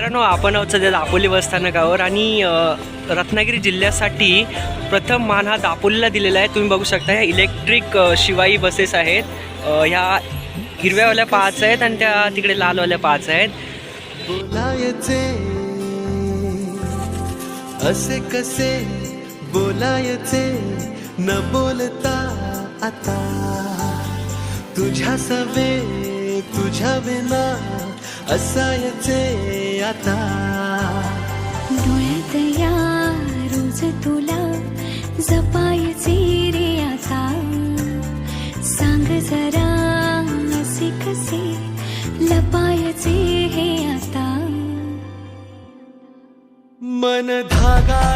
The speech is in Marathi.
मित्रांनो आपण आहोत सध्या दापोली बसस्थानकावर आणि रत्नागिरी जिल्ह्यासाठी प्रथम मान हा दापोलीला दिलेला आहे. तुम्ही बघू शकता ह्या इलेक्ट्रिक शिवाई बसेस आहेत. ह्या हिरव्यावाल्या पाच आहेत आणि त्या तिकडे लालवाल्या पाच आहेत. बोलायचे असे कसे बोलायचे न बोलता आता. तुझ्या सवे तुझ्या विना असायचे. आता. डोळ्यात या रोज तुला जपायचे रे आता. सांग जरा असे कसे लपायचे हे आता. मन धागा